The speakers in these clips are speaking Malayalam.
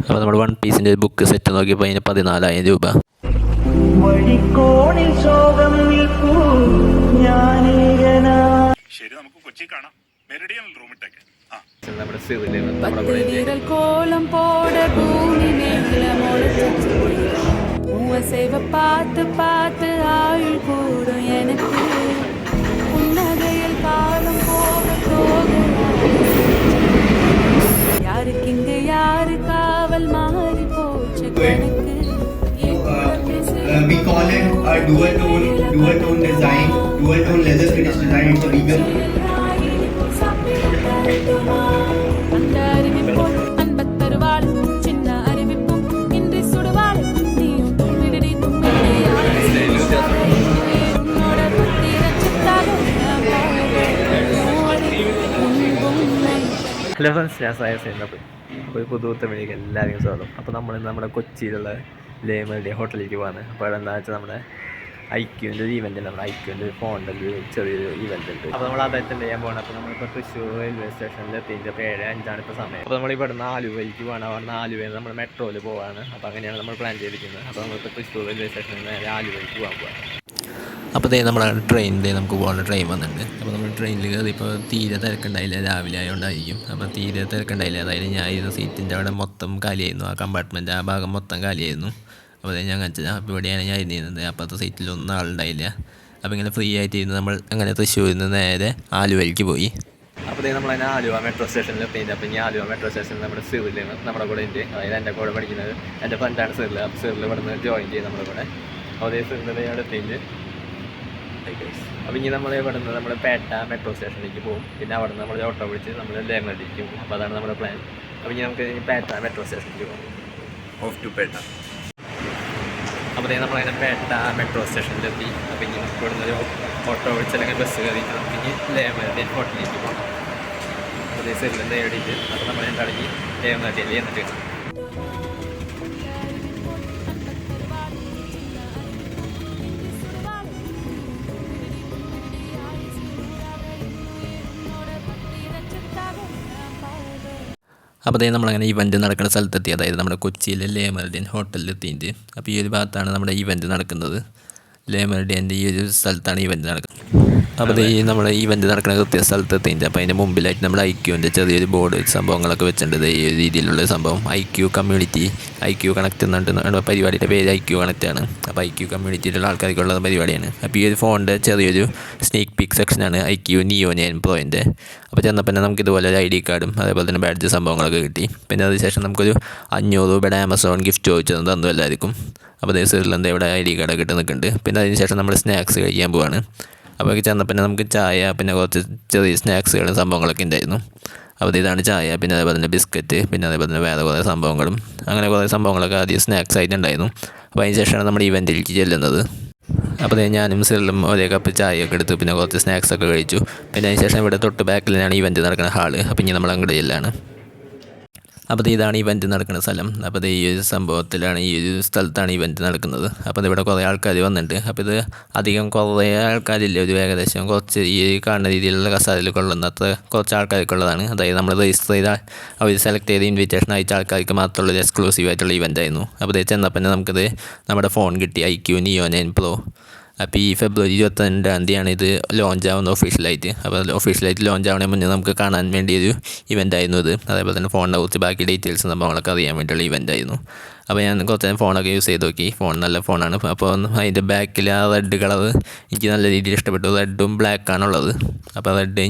അപ്പോൾ നമ്മൾ വൺ പീസിന്റെ ബുക്ക് സെറ്റ് നോക്കിയപ്പോൾ അതിന് പതിനാലായിരം രൂപ. ശരി നമുക്ക് കൊച്ചി കാണാം. മെറിഡിയൻ റൂമിട്ടേക്ക് നമ്മുടെ സിവിൽ നമ്മുടെ കോലം പോടെ ഭൂമി മേഖല പാത്ത് പാത്ത് ആയുൾ കൂടും എനിക്ക്. it. Uh, we call it a dual tone, dual tone design, dual tone leather finish design. It's a vegan. Hello friends ഞാൻ സായ സൈനപ്പ് ഒരു പുതുത്ത വഴിക്ക് എല്ലാവർക്കും സ്വാഗതം. അപ്പോൾ നമ്മൾ നമ്മുടെ കൊച്ചിയിലുള്ള ലേമറുടെ ഹോട്ടലിലേക്ക് പോകാണ് അപ്പോൾ അവിടെ എന്താ വെച്ചാൽ നമ്മുടെ ഐക്യുവിന്റെ ഒരു ഇവന്റ് നമ്മുടെ ഐക്യുവിന്റെ ഒരു ഫോണിന്റെ ഒരു ചെറിയൊരു ഇവന്റ് ഉണ്ട്. അപ്പോൾ നമ്മൾ അത് അറ്റൻഡ് ചെയ്യാൻ പോകണം അപ്പോൾ നമ്മളിപ്പോൾ തൃശ്ശൂർ റെയിൽവേ സ്റ്റേഷനിൽ എത്തിയിട്ട് ഇപ്പോൾ ഏഴ് അഞ്ചാണ് ഇപ്പോൾ സമയം. അപ്പോൾ നമ്മൾ ഇവിടെ നിന്ന് ആലുവയിലേക്ക് പോകണം അവിടെ നിന്ന് ആലുവയിൽ നമ്മൾ മെട്രോയിൽ പോവാണ്. അപ്പോൾ അങ്ങനെയാണ് നമ്മൾ പ്ലാൻ ചെയ്തിരിക്കുന്നത്. അപ്പോൾ നമ്മളിപ്പോൾ തൃശ്ശൂർ റെയിൽവേ സ്റ്റേഷനിൽ നിന്ന് ആലുവയിലേക്ക് പോകാൻ പോകാം അപ്പോൾ ദേ നമ്മൾ ട്രെയിൻ ദേ നമുക്ക് പോകാനുള്ള ട്രെയിൻ വന്നിട്ടുണ്ട്. അപ്പോൾ നമ്മൾ ട്രെയിനിൽ കയറി ഇപ്പോൾ തീരെ തിരക്കുണ്ടായില്ല. രാവിലെ ആയതുകൊണ്ടായിരിക്കും അപ്പോൾ തീരെ തിരക്കുണ്ടായില്ല. അതായത് ഞാൻ ഇരുന്ന സീറ്റിന്റെ അവിടെ മൊത്തം കാലിയായിരുന്നു. ആ കമ്പാർട്ട്മെന്റ് ആ ഭാഗം മൊത്തം കാലിയായിരുന്നു. അപ്പോൾ ഞാൻ കാണിച്ചത്. അപ്പോൾ ഇവിടെയാണ് ഞാൻ ഇരുന്നിരുന്നത്. അപ്പോഴത്തെ സീറ്റിലൊന്നും ആളുണ്ടായില്ല. അപ്പോൾ ഇങ്ങനെ ഫ്രീ ആയിട്ട് ഇരുന്ന് നമ്മൾ അങ്ങനെ തൃശ്ശൂരിൽ നിന്ന് നേരെ ആലുവയിലേക്ക് പോയി. അപ്പോൾ ഇതേ നമ്മളതിനെ ആലുവ മെട്രോ സ്റ്റേഷനിൽ എത്തിയിട്ട് അപ്പോൾ ഇനി ആലുവ മെട്രോ സ്റ്റേഷനിൽ നമ്മുടെ സിറിൽ നമ്മുടെ കൂടെ ഉണ്ട്. അതായത് എന്റെ കൂടെ പഠിക്കുന്നത് എന്റെ ഫ്രണ്ടാണ് സിറിൽ അപ്പോൾ സിറിൽ ഇവിടെ നിന്ന് ജോയിൻ ചെയ്യും നമ്മുടെ കൂടെ. അപ്പോൾ അതേ സിറിൽ അവിടെ എത്തിയിട്ട് അപ്പോൾ ഇനി നമ്മൾ ഇവിടെ നിന്ന് നമ്മൾ പേട്ട മെട്രോ സ്റ്റേഷനിലേക്ക് പോകും. പിന്നെ അവിടെ നിന്ന് നമ്മൾ ഓട്ടോ വിളിച്ച് നമ്മൾ ലേമറിലേക്ക് പോകും. അപ്പോൾ അതാണ് നമ്മുടെ പ്ലാൻ അപ്പോൾ ഇനി നമുക്ക് പേട്ട മെട്രോ സ്റ്റേഷനിലേക്ക് പോകും. Off to Petta. അപ്പോൾ ദേ നമ്മളങ്ങനെ പേട്ട മെട്രോ സ്റ്റേഷനിലെത്തി അപ്പോൾ ഇനി നമുക്ക് ഇവിടെ നിന്ന് ഒരു ഓട്ടോ വിളിച്ച് അല്ലെങ്കിൽ ബസ് കയറിയിട്ട് നമുക്ക് ഇനി ലേമറിന്റെ ഹോട്ടലിലേക്ക് പോകണം അതേ സെല്ലിൽ നേടിയിട്ട് അപ്പോൾ നമ്മൾ രണ്ടാണെങ്കിൽ ലേമറിന്റെ എന്നിട്ട് കാണാം അപ്പോൾ അതേ നമ്മളങ്ങനെ ഇവന്റ് നടക്കുന്ന സ്ഥലത്തെത്തി. അതായത് നമ്മുടെ കൊച്ചിയിലെ ഹോട്ടലിൽ എത്തിയിട്ട്. അപ്പോൾ ഈ ഒരു ഭാഗത്താണ് നമ്മുടെ ഇവന്റ് നടക്കുന്നത്. ലേമർഡിയന്റെ ഈ ഒരു സ്ഥലത്താണ് ഇവന്റ് നടക്കുന്നത്. അപ്പോൾ ഈ നമ്മുടെ ഇവന്റ് നടക്കുന്ന കൃത്യ സ്ഥലത്ത് എത്തിയിട്ട് അപ്പോൾ അതിന്റെ മുമ്പിലായിട്ട് നമ്മുടെ ഐ ക്യൂവിന്റെ ചെറിയൊരു ബോർഡ് സംഭവങ്ങളൊക്കെ വെച്ചിട്ടുണ്ട്. ഈ ഒരു രീതിയിലുള്ള സംഭവം. I Q community I Q connect നമ്മുടെ പരിപാടിയുടെ പേര് ഐ ക്യു കണക്റ്റ് ആണ്. അപ്പോൾ ഐ ക്യു കമ്മ്യൂണിറ്റിയിലുള്ള ആൾക്കാർക്കുള്ള പരിപാടിയാണ്. അപ്പോൾ ഈ ഒരു ഫോണിന്റെ ചെറിയൊരു സ്നേക്ക് പിക് സെക്ഷനാണ് ഐ ക്യു നിയോ നയൻ പ്രോയിന്റെ അപ്പോൾ ചെന്നപ്പോൾ തന്നെ നമുക്ക് ഇതുപോലെ ഒരു ഐ ഡി കാർഡും അതേപോലെ തന്നെ ബാഡ്ജ് സംഭവങ്ങളൊക്കെ കിട്ടി. പിന്നെ അതിനുശേഷം നമുക്കൊരു അഞ്ഞൂറ് രൂപയുടെ ആമസോൺ ഗിഫ്റ്റ് ചോദിച്ചത് തന്നു എല്ലാവർക്കും. അപ്പോൾ അതേ സീറിലെന്താ ഇവിടെ ഐ ഡി ഇട്ട് നിൽക്കുന്നുണ്ട്. പിന്നെ അതിന് ശേഷം നമ്മൾ സ്നാക്സ് കഴിക്കാൻ പോവാണ്. അപ്പോൾ ചെന്ന പിന്നെ നമുക്ക് ചായ പിന്നെ കുറച്ച് ചെറിയ സ്നാക്സുകളും സംഭവങ്ങളൊക്കെ ഉണ്ടായിരുന്നു. അപ്പോൾ ഇതാണ് ചായ പിന്നെ അതേപോലെ തന്നെ ബിസ്ക്കറ്റ് പിന്നെ അതേപോലെ തന്നെ വേറെ കുറേ സംഭവങ്ങളും. അങ്ങനെ കുറേ സംഭവങ്ങളൊക്കെ ആദ്യം സ്നാക്സ് ആയിട്ട് ഉണ്ടായിരുന്നു. അപ്പോൾ അതിന് ശേഷമാണ് നമ്മൾ ഇവന്റിലേക്ക് ചെല്ലുന്നത്. അപ്പോൾ ഞാനും സിറിലും ഒരേ കപ്പ് ചായയൊക്കെ എടുത്തു പിന്നെ കുറച്ച് സ്നാക്സ് ഒക്കെ കഴിച്ചു. പിന്നെ അതിന് ശേഷം ഇവിടെ തൊട്ട് ബാക്കിലാണ് ഇവന്റ് നടക്കുന്ന ഹാൾ. അപ്പോൾ ഇനി നമ്മൾ അങ്ങോട്ട് ചെല്ലാണ്. അപ്പോൾ ഇതാണ് ഇവന്റ് നടക്കുന്ന സ്ഥലം. അപ്പോൾ ഈ ഒരു സംഭവത്തിലാണ് ഈ ഒരു സ്ഥലത്താണ് ഇവന്റ് നടക്കുന്നത്. അപ്പോൾ ഇവിടെ കുറേ ആൾക്കാർ വന്നിട്ടുണ്ട്. അപ്പോൾ ഇത് അധികം കുറേ ആൾക്കാരില്ല. ഒരു ഏകദേശം കുറച്ച് ഈ കാണുന്ന രീതിയിലുള്ള കസാരയിൽ കൊള്ളുന്ന അത്ര കുറച്ച് ആൾക്കാർക്കുള്ളതാണ്. അതായത് നമ്മൾ രജിസ്റ്റർ ചെയ്ത അവർ സെലക്ട് ചെയ്ത ഇൻവിറ്റേഷൻ അയച്ച ആൾക്കാർക്ക് മാത്രമുള്ള ഒരു എക്സ്ക്ലൂസീവ് ആയിട്ടുള്ള ഇവന്റ് ആയിരുന്നു. അപ്പോൾ ചെന്നപ്പോൾ തന്നെ നമുക്കത് നമ്മുടെ ഫോൺ കിട്ടി. IQOO neo nine pro അപ്പോൾ ഈ ഫെബ്രുവരി ഇരുപത്തിരണ്ടാം തീയതിയാണ് ഇത് ലോഞ്ച് ആവുന്നത് ഒഫീഷ്യലായിട്ട് അപ്പോൾ ഒഫീഷ്യലായിട്ട് ലോഞ്ച് ആവുന്ന മുന്നേ നമുക്ക് കാണാൻ വേണ്ടി ഒരു ഇവന്റ് ആയിരുന്നു ഇത്. അതേപോലെ തന്നെ ഫോണിനെ കുറിച്ച് ബാക്കി ഡീറ്റെയിൽസ് സംഭവങ്ങളൊക്കെ അറിയാൻ വേണ്ടിയുള്ള ഇവന്റ് ആയിരുന്നു. അപ്പോൾ ഞാൻ കുറച്ച് നേരം ഫോണൊക്കെ യൂസ് ചെയ്ത് നോക്കി. ഫോൺ നല്ല ഫോണാണ് അപ്പോൾ അതിന്റെ ബാക്കിൽ ആ റെഡ് കളർ എനിക്ക് നല്ല രീതിയിൽ ഇഷ്ടപ്പെട്ടു. റെഡും ബ്ലാക്കാണുള്ളത് അപ്പോൾ റെഡ്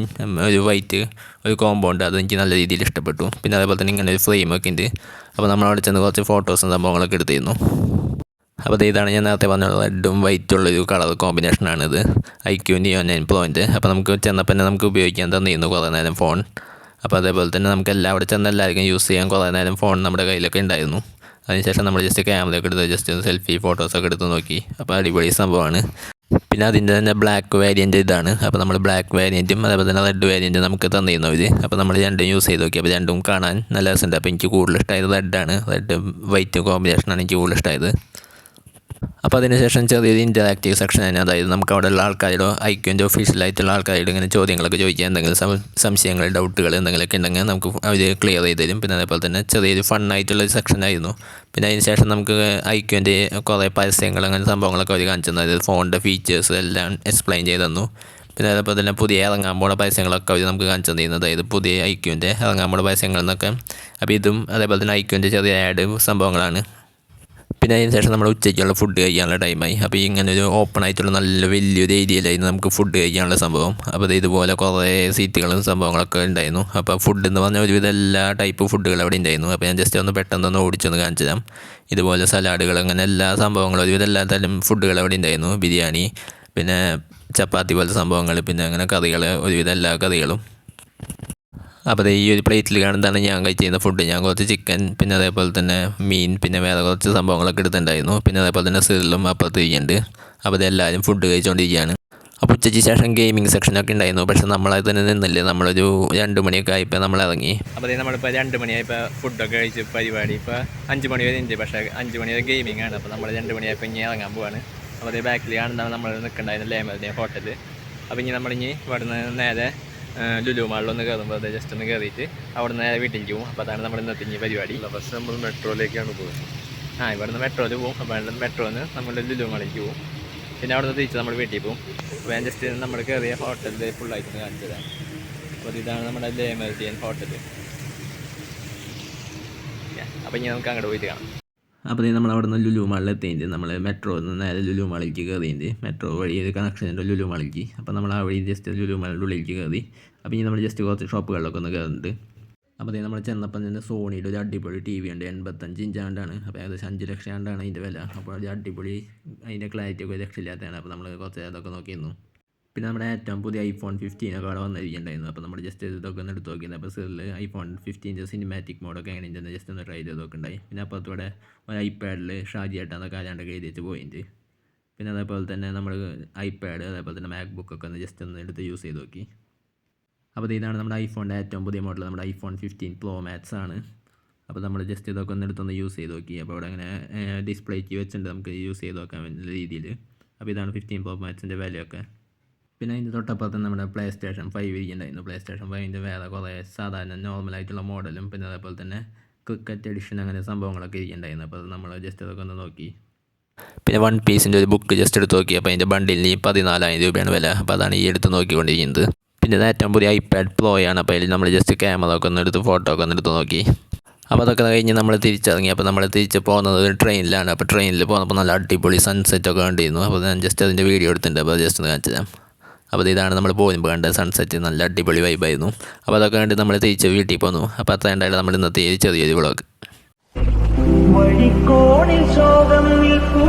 ഒരു വൈറ്റ് ഒരു കോമ്പൗണ്ട് അത് എനിക്ക് നല്ല രീതിയിൽ ഇഷ്ടപ്പെട്ടു. പിന്നെ അതേപോലെ തന്നെ ഇങ്ങനെ ഒരു ഫ്രെയിമൊക്കെ ഉണ്ട്. അപ്പോൾ നമ്മളവിടെ ചെന്ന് കുറച്ച് ഫോട്ടോസും സംഭവങ്ങളൊക്കെ എടുത്തിരുന്നു. അപ്പോൾ ഇതാണ് ഞാൻ നേരത്തെ പറഞ്ഞ റെഡും വൈറ്റും ഉള്ളൊരു കളർ കോമ്പിനേഷനാണിത് ഐ ക്യൂ നിയോ നയൻ പ്രോയിന്റ് അപ്പോൾ നമുക്ക് ചെന്നപ്പോൾ തന്നെ നമുക്ക് ഉപയോഗിക്കാൻ തന്നിരുന്നു കുറേ നേരം ഫോൺ അപ്പോൾ അതേപോലെ തന്നെ നമുക്ക് എല്ലാം അവിടെ ചെന്ന് എല്ലാവർക്കും യൂസ് ചെയ്യാൻ കുറേ നേരം ഫോൺ നമ്മുടെ കയ്യിലൊക്കെ ഉണ്ടായിരുന്നു. അതിനുശേഷം നമ്മൾ ജസ്റ്റ് ക്യാമറ ഒക്കെ എടുത്ത് ജസ്റ്റ് ഒന്ന് സെൽഫി ഫോട്ടോസൊക്കെ എടുത്ത് നോക്കി. അപ്പോൾ അടിപൊളി സംഭവമാണ്. പിന്നെ അതിന്റെ തന്നെ ബ്ലാക്ക് വേരിയന്റ് ഇതാണ്. അപ്പോൾ നമ്മൾ ബ്ലാക്ക് വേരിയന്റും അതേപോലെ തന്നെ റെഡ് വേരിയന്റും നമുക്ക് തന്നിരുന്നു അവർ അപ്പോൾ നമ്മൾ രണ്ടും യൂസ് ചെയ്ത് നോക്കി. അപ്പോൾ രണ്ടും കാണാൻ നല്ല രസമുണ്ട്. അപ്പോൾ എനിക്ക് കൂടുതൽ ഇഷ്ടമായത് റെഡാണ് റെഡ് വൈറ്റ് കോമ്പിനേഷനാണ് എനിക്ക് കൂടുതൽ ഇഷ്ടമായത്. അപ്പോൾ അതിനുശേഷം ചെറിയൊരു ഇന്ററാക്റ്റീവ് സെക്ഷൻ തന്നെ. അതായത് നമുക്ക് അവിടെ ഉള്ള ആൾക്കാരോ ഐക്യന്റെ ഒഫീഷ്യലായിട്ടുള്ള ആൾക്കാരോട് ഇങ്ങനെ ചോദ്യങ്ങളൊക്കെ ചോദിക്കുക എന്തെങ്കിലും സംശയങ്ങൾ ഡൗട്ടുകൾ എന്തെങ്കിലുമൊക്കെ ഉണ്ടെങ്കിൽ നമുക്ക് അവർ ക്ലിയർ ചെയ്ത് തരും. പിന്നെ അതേപോലെ തന്നെ ചെറിയൊരു ഫണ്ണായിട്ടുള്ള സെക്ഷൻ ആയിരുന്നു. പിന്നെ അതിന് ശേഷം നമുക്ക് ഐക്യന്റെ കുറേ പരസ്യങ്ങൾ അങ്ങനെ സംഭവങ്ങളൊക്കെ അവർ കാണിച്ചു തന്നു. അതായത് ഫോണിന്റെ ഫീച്ചേഴ്സ് എല്ലാം എക്സ്പ്ലെയിൻ ചെയ്ത് തന്നു. പിന്നെ അതേപോലെ തന്നെ പുതിയ ഇറങ്ങാൻ പോണ പരസ്യങ്ങളൊക്കെ അവർ നമുക്ക് കാണിച്ചു തന്നിരുന്നു. അതായത് പുതിയ ഐക്യുവിന്റെ ഇറങ്ങാൻ പോണ പരസ്യങ്ങളെന്നൊക്കെ അപ്പോൾ ഇതും അതേപോലെ തന്നെ ഐക്യുവിന്റെ ചെറിയ ആഡ് സംഭവങ്ങളാണ്. പിന്നെ അതിന് ശേഷം നമ്മൾ ഉച്ചയ്ക്കുള്ള ഫുഡ് കഴിക്കാനുള്ള ടൈമായി അപ്പോൾ ഇങ്ങനെ ഒരു ഓപ്പൺ ആയിട്ടുള്ള നല്ല വലിയൊരു ഏരിയയിലായിരുന്നു നമുക്ക് ഫുഡ് കഴിക്കാനുള്ള സംഭവം. അപ്പോൾ ഇത് ഇതുപോലെ കുറേ സീറ്റുകളും സംഭവങ്ങളൊക്കെ ഉണ്ടായിരുന്നു. അപ്പോൾ ഫുഡ് എന്ന് പറഞ്ഞാൽ ഒരുവിധം എല്ലാ ടൈപ്പ് ഫുഡുകൾ അവിടെ ഉണ്ടായിരുന്നു. അപ്പോൾ ഞാൻ ജസ്റ്റ് ഒന്ന് പെട്ടെന്ന് ഒന്ന് ഓടിച്ചൊന്ന് കാണിച്ചു തരാം. ഇതുപോലെ സലാഡുകൾ അങ്ങനെ എല്ലാ സംഭവങ്ങളും ഒരുവിധം എല്ലാ തരം ഫുഡുകൾ അവിടെ ഉണ്ടായിരുന്നു. ബിരിയാണി പിന്നെ ചപ്പാത്തി പോലത്തെ സംഭവങ്ങൾ പിന്നെ അങ്ങനെ കറികൾ ഒരുവിധം എല്ലാ കറികളും. അപ്പോൾ ഈ ഒരു പ്ലേറ്റിൽ കാണുന്നതാണ് ഞാൻ കഴിച്ചിരുന്ന ഫുഡ് ഞാൻ കുറച്ച് ചിക്കൻ പിന്നെ അതേപോലെ തന്നെ മീൻ പിന്നെ വേറെ കുറച്ച് സംഭവങ്ങളൊക്കെ എടുത്തിട്ടുണ്ടായിരുന്നു. പിന്നെ അതേപോലെ തന്നെ സിറിലും അപ്പുറത്ത് ഇരിക്കുന്നുണ്ട്. അപ്പോൾ ഇതെല്ലാവരും ഫുഡ് കഴിച്ചുകൊണ്ടിരിക്കുകയാണ് അപ്പോൾ ഉച്ചയ്ക്ക് ശേഷം ഗെയിമിംഗ് സെക്ഷനൊക്കെ ഉണ്ടായിരുന്നു. പക്ഷെ നമ്മളത് തന്നെ നിന്നില്ലേ. നമ്മളൊരു രണ്ട് മണിയൊക്കെ ആയപ്പോൾ നമ്മൾ ഇറങ്ങി. അപ്പോൾ നമ്മളിപ്പോൾ രണ്ട് മണിയായപ്പോൾ ഫുഡൊക്കെ കഴിച്ച് പരിപാടി. ഇപ്പോൾ അഞ്ച് മണി വരെ ഉണ്ട്. പക്ഷേ അഞ്ച് മണി വരെ ഗെയിമിംഗ് ആണ്. അപ്പോൾ നമ്മൾ രണ്ട് മണിയായപ്പോൾ ഇനി ഇറങ്ങാൻ പോവാണ്. അപ്പോൾ അതേ ബാക്കിൽ കാണുന്നതാണ് നമ്മൾ നിൽക്കണ്ടായിരുന്നു. ലേമലിന്റെ ഹോട്ടൽ അപ്പോൾ ഇനി നമ്മളിനി ഇവിടുന്ന് നേരെ ലുലു മാളിലൊന്ന് കയറുമ്പോൾ അത് ജസ്റ്റ് ഒന്ന് കയറിയിട്ട് അവിടെ നിന്ന് നേരെ വീട്ടിലേക്ക് പോകും അപ്പോൾ അതാണ് നമ്മുടെ ഇന്നത്തെ ഇനി പരിപാടി. പക്ഷെ നമ്മൾ മെട്രോയിലേക്കാണ് പോകുന്നത്. ആ ഇവിടുന്ന് മെട്രോയിൽ പോകും അപ്പോൾ ഇവിടുന്ന് മെട്രോന്ന് നമ്മൾ ലുലു മാളിലേക്ക് പോകും പിന്നെ അവിടെ നിന്ന് തിരിച്ച് നമ്മൾ വീട്ടിൽ പോകും അപ്പോൾ ഞാൻ ജസ്റ്റ് നമ്മൾ കയറിയ ഹോട്ടലിൽ ഫുള്ളായിട്ട് കാണിച്ചു തരാം അപ്പോൾ ഇതാണ് നമ്മുടെ ലേമർജിയൻ ഹോട്ടൽ അപ്പോൾ ഇനി നമുക്ക് അങ്ങോട്ട് പോയിട്ട് കാണാം. അപ്പോൾ നമ്മൾ അവിടെ നിന്ന് ലുലു മാളിൽ എത്തിയിട്ട് നമ്മൾ മെട്രോ നിന്ന് നേരെ ലുലു മാളിലേക്ക് കയറിയിട്ട് മെട്രോ വഴി ഒരു കണക്ഷൻ ഉണ്ട് ലുലു മാളിലേക്ക്. അപ്പോൾ നമ്മൾ ആ വഴി ജസ്റ്റ് ലുലു മാളിന്റെ ഉള്ളിലേക്ക് കയറി അപ്പോൾ ഇനി നമ്മൾ ജസ്റ്റ് കുറച്ച് ഷോപ്പുകളിലൊക്കെ ഒന്ന് കയറുന്നുണ്ട് അപ്പോൾ നമ്മൾ ചെന്നപ്പം തന്നെ സോണിയുടെ ഒരു അടിപൊളി ടി വി ഉണ്ട് എൺപത്തഞ്ച് ഇഞ്ചാണ്ടാണ് അപ്പോൾ ഏകദേശം അഞ്ച് ലക്ഷം ആണ്ടാണ് അതിന്റെ വില. അപ്പോൾ ഒരു അടിപൊളി അതിന്റെ ക്ലാരിറ്റി ഒക്കെ രക്ഷയില്ലാത്തതാണ്. അപ്പോൾ നമ്മൾ കുറച്ച് അതൊക്കെ നോക്കിയിരുന്നു. പിന്നെ നമ്മുടെ ഏറ്റവും പുതിയ ഐഫോൺ ഫിഫ്റ്റീനൊക്കെ അവിടെ വന്നിരിക്കുന്നുണ്ടായിരുന്നു. അപ്പോൾ നമ്മൾ ജസ്റ്റ് ഇതൊക്കെ ഒന്ന് എടുത്ത് നോക്കിയത്. അപ്പോൾ സെല്ലിൽ ഐഫോൺ ഫിഫ്റ്റീന്റെ സിനിമാറ്റിക് മോഡൊക്കെ എങ്ങനെയുണ്ടെന്ന് ജസ്റ്റ് ഒന്ന് ട്രൈ ചെയ്ത് നോക്കുന്നുണ്ടായി പിന്നെ അപ്പുറത്തൂടെ ഒരു ഐപാഡിൽ ഷാജി ഏട്ടാന്നൊക്കെ ആരാണ്ടൊക്കെ എഴുതിയിട്ട് പോയിട്ടുണ്ട് പിന്നെ അതേപോലെ തന്നെ നമ്മൾ ഐപാഡ് അതേപോലെ തന്നെ മാക് ബുക്കൊക്കെ ഒന്ന് ജസ്റ്റ് ഒന്ന് എടുത്ത് യൂസ് ചെയ്ത് നോക്കി. അപ്പോൾ ഇതാണ് നമ്മുടെ ഐഫോണിന്റെ ഏറ്റവും പുതിയ മോഡൽ നമ്മുടെ ഐഫോൺ ഫിഫ്റ്റീൻ പ്രോ മാക്സ് ആണ്. അപ്പോൾ നമ്മൾ ജസ്റ്റ് ഇതൊക്കെ ഒന്ന് എടുത്തൊന്ന് യൂസ് ചെയ്ത് നോക്കി. അപ്പോൾ അവിടെ അങ്ങനെ ഡിസ്പ്ലേക്ക് വെച്ചിട്ടുണ്ട് നമുക്ക് യൂസ് ചെയ്ത് നോക്കാൻ രീതിയിൽ അപ്പോൾ ഇതാണ് ഫിഫ്റ്റീൻ പ്രോ മാക്സിന്റെ വിലയൊക്കെ. പിന്നെ അതിന്റെ തൊട്ടപ്പുറത്ത് നമ്മുടെ പ്ലേ സ്റ്റേഷൻ ഫൈവ് ഇരിക്കുന്നുണ്ടായിരുന്നു. പ്ലേ സ്റ്റേഷൻ ഫൈവിന്റെ വേറെ കുറേ സാധാരണ നോർമലായിട്ടുള്ള മോഡലും പിന്നെ അതേപോലെ തന്നെ ക്രിക്കറ്റ് എഡിഷൻ അങ്ങനെ സംഭവങ്ങളൊക്കെ ഇരിക്കുന്നുണ്ടായിരുന്നു. അപ്പോൾ നമ്മൾ ജസ്റ്റ് അതൊക്കെ ഒന്ന് നോക്കി. പിന്നെ വൺ പീസിന്റെ ഒരു ബുക്ക് ജസ്റ്റ് എടുത്ത് നോക്കി. അപ്പോൾ അതിന്റെ ബണ്ടിലിന് പതിനാലായിരം രൂപയാണ് വില. അപ്പോൾ അതാണ് ഈ എടുത്ത് നോക്കിക്കൊണ്ടിരിക്കുന്നത്. പിന്നെ ഇത് ഏറ്റവും പുതിയ ഐപാഡ് പ്രോ ആണ്. അപ്പോൾ അതിൽ നമ്മൾ ജസ്റ്റ് ക്യാമറ ഒക്കെ ഒന്ന് എടുത്ത് ഫോട്ടോ ഒക്കെ ഒന്ന് എടുത്ത് നോക്കി. അപ്പോൾ അതൊക്കെ കഴിഞ്ഞ് നമ്മൾ തിരിച്ചിറങ്ങി. അപ്പോൾ നമ്മൾ തിരിച്ച് പോകുന്നത് ട്രെയിനിലാണ് അപ്പോൾ ട്രെയിനിൽ പോകുന്നപ്പോൾ നല്ല അടിപൊളി സൺസെറ്റ് ഒക്കെ കണ്ടിരുന്നു. അപ്പോൾ ഞാൻ ജസ്റ്റ് അതിന്റെ വീഡിയോ എടുത്തിട്ടുണ്ട്. അപ്പോൾ ജസ്റ്റ് ഒന്ന് കാണിച്ചു തരാം. അപ്പോൾ ഇതാണ് നമ്മൾ പോകുമ്പോൾ കണ്ട സൺസെറ്റ് നല്ല അടിപൊളി വൈബായിരുന്നു അപ്പോൾ അതൊക്കെ കണ്ട് നമ്മൾ തിരിച്ച് വീട്ടിൽ പോന്നു. അപ്പോൾ അത്ര ഉണ്ടായാലും നമ്മൾ ഇന്നത്തെ ചെറിയൊരു വ്ളോഗ് വഴിക്കോണിൽ ശോകം നിൽക്കൂ